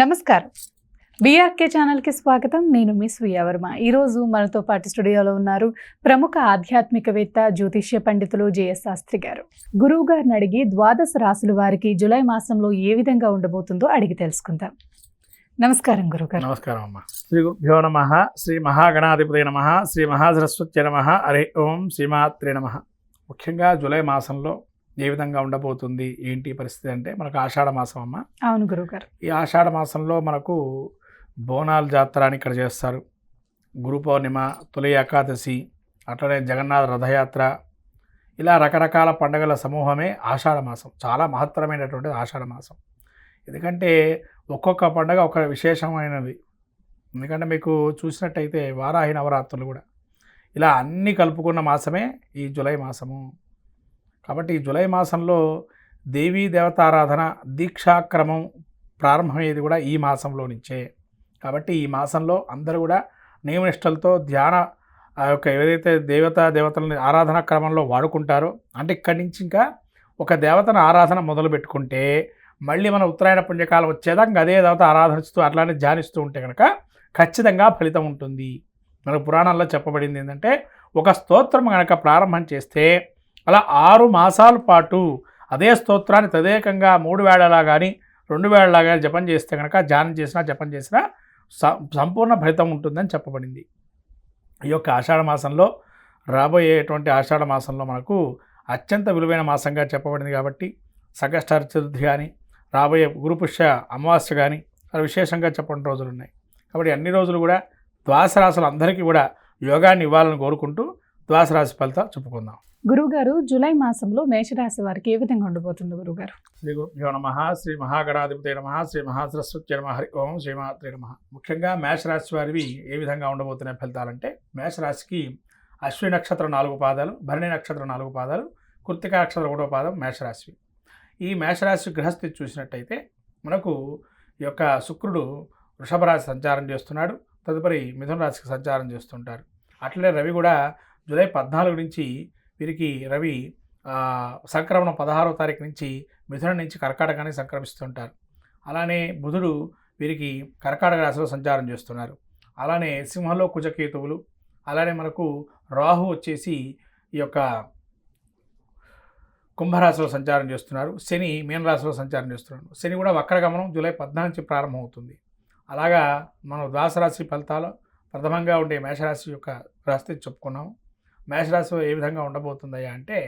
నమస్కారం. బీఆర్కే ఛానల్కి స్వాగతం. నేను మీ స్వీయ వర్మ. ఈరోజు మనతో పాటు స్టూడియోలో ఉన్నారు ప్రముఖ ఆధ్యాత్మికవేత్త జ్యోతిష్య పండితులు జేఎస్ శాస్త్రి గారు. గురువు గారిని అడిగి ద్వాదశ రాసుల వారికి జూలై మాసంలో ఏ విధంగా ఉండబోతుందో అడిగి తెలుసుకుందాం. నమస్కారం గురుగారు నమస్కారం అమ్మ. శ్రీ గురుభ్యో నమ శ్రీ మహాగణాధిపతి నమ శ్రీ మహాసరస్వత్య నమ హరి ఓం శ్రీమాత్రే నమ. ముఖ్యంగా జులై మాసంలో ఏ విధంగా ఉండబోతుంది? ఏంటి పరిస్థితి అంటే మనకు ఆషాఢ మాసం అమ్మ. అవును గురుగారు ఈ ఆషాఢ మాసంలో మనకు బోనాల జాతర అని ఇక్కడ చేస్తారు. గురు పౌర్ణిమ తొలి ఏకాదశి అట్లనే జగన్నాథ రథయాత్ర ఇలా రకరకాల పండుగల సమూహమే ఆషాఢ మాసం. చాలా మహత్తరమైనటువంటిది ఆషాఢ మాసం. ఎందుకంటే ఒక్కొక్క పండుగ ఒక విశేషమైనది. ఎందుకంటే మీకు చూసినట్టయితే వారాహి నవరాత్రులు కూడా. ఇలా అన్నీ కలుపుకున్న మాసమే ఈ జూలై మాసము. కాబట్టి జూలై మాసంలో దేవీ దేవతారాధన దీక్షాక్రమం ప్రారంభమయ్యేది కూడా ఈ మాసంలో నుంచే. కాబట్టి ఈ మాసంలో అందరూ కూడా నియమనిష్టలతో ధ్యాన ఆ యొక్క ఏదైతే దేవతా దేవతలని ఆరాధన క్రమంలో వాడుకుంటారో అంటే ఇక్కడి నుంచి ఇంకా ఒక దేవతను ఆరాధన మొదలు పెట్టుకుంటే మళ్ళీ మన ఉత్తరాయణ పుణ్యకాలం వచ్చేదాకా అదే దేవత ఆరాధనిస్తూ అట్లానే ధ్యానిస్తూ ఉంటే కనుక ఖచ్చితంగా ఫలితం ఉంటుంది. మనకు పురాణాల్లో చెప్పబడింది ఏంటంటే ఒక స్తోత్రం కనుక ప్రారంభం చేస్తే అలా ఆరు మాసాల పాటు అదే స్తోత్రాన్ని తదేకంగా మూడు వేళలా కానీ రెండు వేళలా కానీ జపం చేస్తే కనుక ధ్యానం చేసినా జపం చేసినా సంపూర్ణ ఫలితం ఉంటుందని చెప్పబడింది. ఈ యొక్క ఆషాఢ మాసంలో రాబోయేటువంటి ఆషాఢ మాసంలో మనకు అత్యంత విలువైన మాసంగా చెప్పబడింది కాబట్టి సగస్టార చతుర్థి కానీ రాబోయే గురుపుష్య అమావాస్య కానీ అలా విశేషంగా చెప్పండి రోజులు ఉన్నాయి. కాబట్టి అన్ని రోజులు కూడా ద్వాస అందరికీ కూడా యోగాన్ని ఇవ్వాలని కోరుకుంటూ ద్వాస రాశి ఫలితాలు చెప్పుకుందాం గురుగారు జూలై మాసంలో మేషరాశి వారికి ఏ విధంగా ఉండబోతుంది గురుగారు శ్రీ గురుభ్యో నమ శ్రీ మహాగణాధిపతి నమ శ్రీ మహాసరస్వతి నమ హరి ఓం శ్రీమాత్రి నమ. ముఖ్యంగా మేషరాశి వారివి ఏ విధంగా ఉండబోతున్నాయి ఫలితాలంటే మేషరాశికి అశ్విని నక్షత్రం నాలుగు పాదాలు భరణి నక్షత్రం నాలుగు పాదాలు కృత్తికా నక్షత్రం ఒకటో పాదం మేషరాశి ఈ మేషరాశి గ్రహస్థితి చూసినట్టయితే మనకు ఈ యొక్క శుక్రుడు వృషభ రాశి సంచారం చేస్తున్నాడు తదుపరి మిథున రాశికి సంచారం చేస్తుంటారు అట్లనే రవి కూడా జూలై పద్నాలుగు నుంచి వీరికి రవి సంక్రమణం పదహారవ తారీఖు నుంచి మిథునం నుంచి కర్కాటకాన్ని సంక్రమిస్తుంటారు. అలానే బుధుడు వీరికి కర్కాటక రాశిలో సంచారం చేస్తున్నారు. అలానే సింహంలో కుజకేతువులు అలానే మనకు రాహు వచ్చేసి ఈ యొక్క కుంభరాశిలో సంచారం చేస్తున్నారు. శని మీనరాశిలో సంచారం చేస్తున్నారు. శని కూడా వక్రగమనం జూలై పద్నాలుగు నుంచి ప్రారంభమవుతుంది. అలాగా మనం ద్వాసరాశి ఫలితాలు ప్రథమంగా ఉండే మేషరాశి యొక్క రాశి చెప్పుకున్నాము. మేషరాశి ఏ విధంగా ఉండబోతుందయ్యా అంటే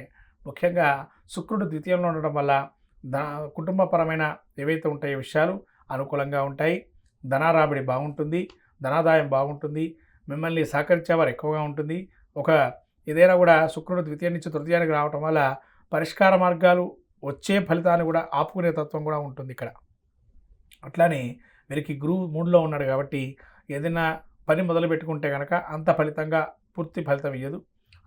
ముఖ్యంగా శుక్రుడు ద్వితీయంలో ఉండడం వల్ల ధన కుటుంబపరమైన ఏవైతే ఉంటాయో విషయాలు అనుకూలంగా ఉంటాయి. ధనారాబడి బాగుంటుంది. ధనాదాయం బాగుంటుంది. మిమ్మల్ని సహకరించేవారు ఎక్కువగా ఉంటుంది. ఒక ఏదైనా కూడా శుక్రుడు ద్వితీయం నుంచి తృతీయానికి రావటం వల్ల పరిష్కార మార్గాలు వచ్చే ఫలితాన్ని కూడా ఆపుకునే తత్వం కూడా ఉంటుంది ఇక్కడ. అట్లానే వీరికి గురువు మూడులో ఉన్నాడు కాబట్టి ఏదైనా పని మొదలు పెట్టుకుంటే కనుక అంత ఫలితంగా పూర్తి ఫలితం ఇయ్యదు.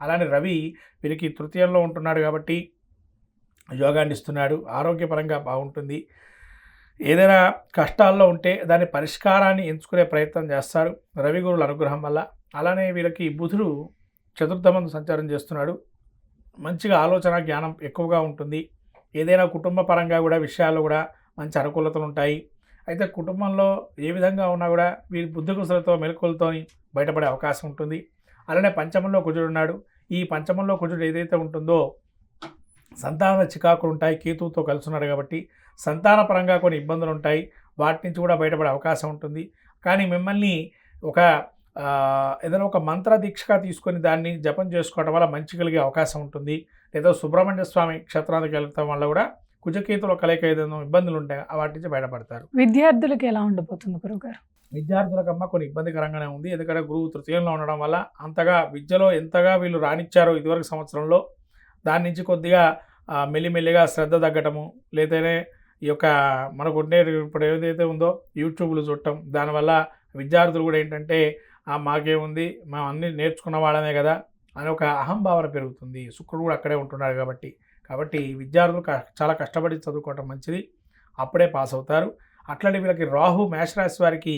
అలానే రవి వీరికి తృతీయంలో ఉంటున్నాడు కాబట్టి యోగాన్ని ఇస్తున్నాడు. ఆరోగ్యపరంగా బాగుంటుంది. ఏదైనా కష్టాల్లో ఉంటే దాని పరిష్కారాన్ని ఎంచుకునే ప్రయత్నం చేస్తారు రవి గురువుల అనుగ్రహం వల్ల. అలానే వీళ్ళకి బుధుడు చతుర్థమందు సంచారం చేస్తున్నాడు. మంచిగా ఆలోచన జ్ఞానం ఎక్కువగా ఉంటుంది. ఏదైనా కుటుంబ పరంగా కూడా విషయాల్లో కూడా మంచి అనుకూలతలు ఉంటాయి. అయితే కుటుంబంలో ఏ విధంగా ఉన్నా కూడా వీరి బుద్ధి కుశలతో మెలకులతో బయటపడే అవకాశం ఉంటుంది. అలానే పంచమంలో కుజుడున్నాడు ఈ పంచమంలో కుజుడు ఏదైతే ఉంటుందో సంతాన చికాకులు ఉంటాయి కేతువుతో కలిసి ఉన్నాడు కాబట్టి సంతానపరంగా కొన్ని ఇబ్బందులు ఉంటాయి వాటి నుంచి కూడా బయటపడే అవకాశం ఉంటుంది. కానీ మిమ్మల్ని ఒక ఏదైనా ఒక మంత్ర దీక్షగా తీసుకొని దాన్ని జపం చేసుకోవడం వల్ల మంచి కలిగే అవకాశం ఉంటుంది. లేదా సుబ్రహ్మణ్య స్వామి క్షేత్రానికి వెళ్ళటం వల్ల కూడా కుజకేతుల కలయిక ఏదైనా ఇబ్బందులు ఉంటాయి వాటి నుంచి బయటపడతారు. విద్యార్థులకు ఎలా ఉండబోతుంది గురుగారు విద్యార్థులకమ్మ కొన్ని ఇబ్బందికరంగానే ఉంది. ఎందుకంటే గురువు తృతీయంలో ఉండడం వల్ల అంతగా విద్యలో ఎంతగా వీళ్ళు రాణించారో ఇదివరకు సంవత్సరంలో దాని నుంచి కొద్దిగా మెల్లిమెల్లిగా శ్రద్ధ తగ్గటము లేదనే ఈ యొక్క మనకు ఉండే ఇప్పుడు ఏదైతే ఉందో యూట్యూబ్లు చూడటం దానివల్ల విద్యార్థులు కూడా ఏంటంటే మాకేముంది మేము అన్ని నేర్చుకున్న వాళ్ళమే కదా అని ఒక అహంభావన పెరుగుతుంది. శుక్రుడు కూడా అక్కడే ఉంటున్నాడు కాబట్టి. కాబట్టి విద్యార్థులు క- చాలా కష్టపడి చదువుకోవటం మంచిది. అప్పుడే పాస్ అవుతారు. అట్లాంటి వీళ్ళకి రాహు మేషరాశి వారికి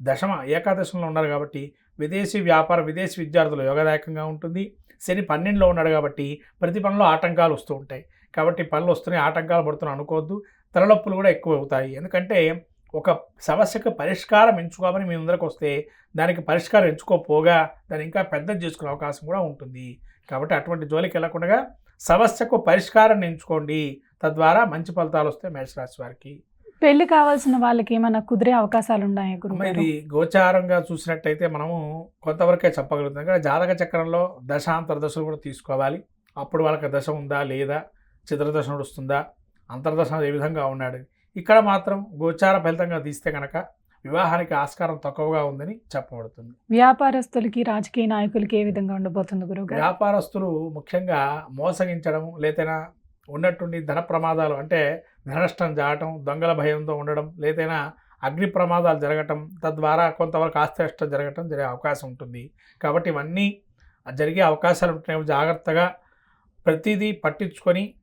దశమ ఏకాదశంలో ఉన్నారు కాబట్టి విదేశీ వ్యాపార విదేశీ విద్యార్థులు యోగదాయకంగా ఉంటుంది. శని పన్నెండులో ఉన్నాడు కాబట్టి ప్రతి పనిలో ఆటంకాలు వస్తూ ఉంటాయి. కాబట్టి పనులు వస్తున్నాయి ఆటంకాలు పడుతున్నాయి అనుకోవద్దు. తలనొప్పులు కూడా ఎక్కువ అవుతాయి ఎందుకంటే ఒక సమస్యకు పరిష్కారం ఎంచుకోమని మీ ముందరకు వస్తే దానికి పరిష్కారం ఎంచుకోపోగా దాన్ని ఇంకా పెద్దది చేసుకునే అవకాశం కూడా ఉంటుంది. కాబట్టి అటువంటి జోలికి వెళ్ళకుండా సమస్యకు పరిష్కారం ఎంచుకోండి. తద్వారా మంచి ఫలితాలు వస్తాయి మేషరాశి వారికి. పెళ్ళి కావాల్సిన వాళ్ళకి ఏమైనా కుదిరే అవకాశాలు ఉన్నాయా ఇది గోచారంగా చూసినట్టయితే మనము కొంతవరకే చెప్పగలుగుతాం. కానీ జాతక చక్రంలో దశాంతర దశలు కూడా తీసుకోవాలి. అప్పుడు వాళ్ళకి దశ ఉందా లేదా చిత్రదశ నడుస్తుందా అంతర్దశ ఏ విధంగా ఉన్నాడు? ఇక్కడ మాత్రం గోచార ఫలితంగా తీస్తే కనుక వివాహానికి ఆస్కారం తక్కువగా ఉందని చెప్పబడుతుంది. వ్యాపారస్తులకి రాజకీయ నాయకులకి ఏ విధంగా ఉండబోతుంది గురుగారు? వ్యాపారస్తులు ముఖ్యంగా మోసగించడం లేదైనా ఉన్నట్టుండి ధన ప్రమాదాలు అంటే ధననష్టం జాగటం దొంగల భయంతో ఉండడం లేదైనా అగ్ని ప్రమాదాలు జరగటం తద్వారా కొంతవరకు ఆస్తి నష్టం జరగటం జరిగే అవకాశం ఉంటుంది. కాబట్టి ఇవన్నీ జరిగే అవకాశాలు ఉంటున్నాయి. జాగ్రత్తగా ప్రతిదీ పట్టించుకొని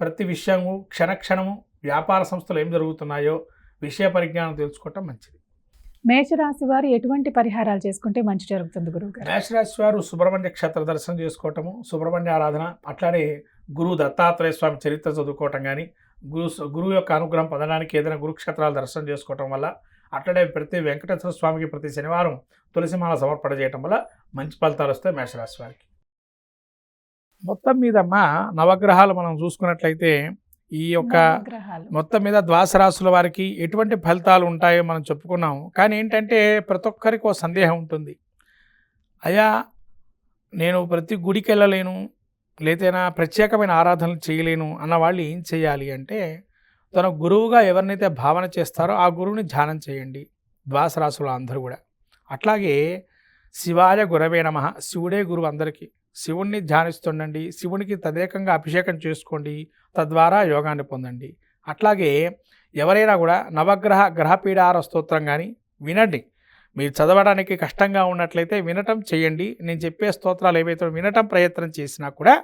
ప్రతి విషయము క్షణక్షణము వ్యాపార సంస్థలు ఏం జరుగుతున్నాయో విషయ పరిజ్ఞానం తెలుసుకోవటం మంచిది. మేషరాశి వారు ఎటువంటి పరిహారాలు చేసుకుంటే మంచి జరుగుతుంది గురువు మేషరాశి వారు సుబ్రహ్మణ్య క్షేత్ర దర్శనం చేసుకోవటము సుబ్రహ్మణ్య ఆరాధన అట్లానే గురువు దత్తాత్రేయ స్వామి చరిత్ర చదువుకోవటం కానీ గురు గురువు యొక్క అనుగ్రహం పొందడానికి ఏదైనా గురుక్షేత్రాలు దర్శనం చేసుకోవటం వల్ల అట్లనే ప్రతి వెంకటేశ్వర స్వామికి ప్రతి శనివారం తులసిమాల సమర్పణ చేయటం వల్ల మంచి ఫలితాలు వస్తాయి మేషరాశి వారికి. మొత్తం మీదమ్మ నవగ్రహాలు మనం చూసుకున్నట్లయితే ఈ యొక్క మొత్తం మీద ద్వాస రాశుల వారికి ఎటువంటి ఫలితాలు ఉంటాయో మనం చెప్పుకున్నాం కానీ ఏంటంటే ప్రతి ఒక్కరికి ఒక సందేహం ఉంటుంది. అయ్యా నేను ప్రతి గుడికి వెళ్ళలేను లేదైనా ప్రత్యేకమైన ఆరాధనలు చేయలేను అన్న వాళ్ళు ఏం చేయాలి అంటే తన గురువుగా ఎవరినైతే భావన చేస్తారో ఆ గురువుని ధ్యానం చేయండి. ద్వాస రాశులు అందరూ కూడా. అట్లాగే శివాయ గురవే నమ శివుడే గురువు అందరికీ. శివుణ్ణి ధ్యానిస్తుండండి శివునికి తదేకంగా అభిషేకం చేసుకోండి తద్వారా యోగాన్ని పొందండి. అట్లాగే ఎవరైనా కూడా నవగ్రహ గ్రహపీడార స్తోత్రం కానీ వినండి. మీరు చదవడానికి కష్టంగా ఉన్నట్లయితే వినటం చేయండి. నేను చెప్పే స్తోత్రాలు ఏవైతే వినటం ప్రయత్నం చేసినా కూడా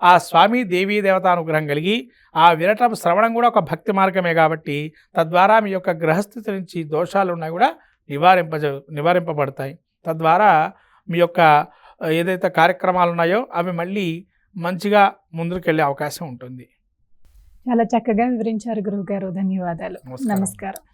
ఆ స్వామి దేవీ దేవతానుగ్రహం కలిగి ఆ వినటం శ్రవణం కూడా ఒక భక్తి మార్గమే కాబట్టి తద్వారా మీ యొక్క గ్రహస్థితి నుంచి దోషాలు ఉన్నాయి కూడా నివారింప నివారింపబడతాయి. తద్వారా మీ యొక్క ఏదైతే కార్యక్రమాలు ఉన్నాయో అవి మళ్ళీ మంచిగా ముందుకెళ్ళే అవకాశం ఉంటుంది. చాలా చక్కగా వివరించారు గురుగారు ధన్యవాదాలు. నమస్కారం. నమస్కారం.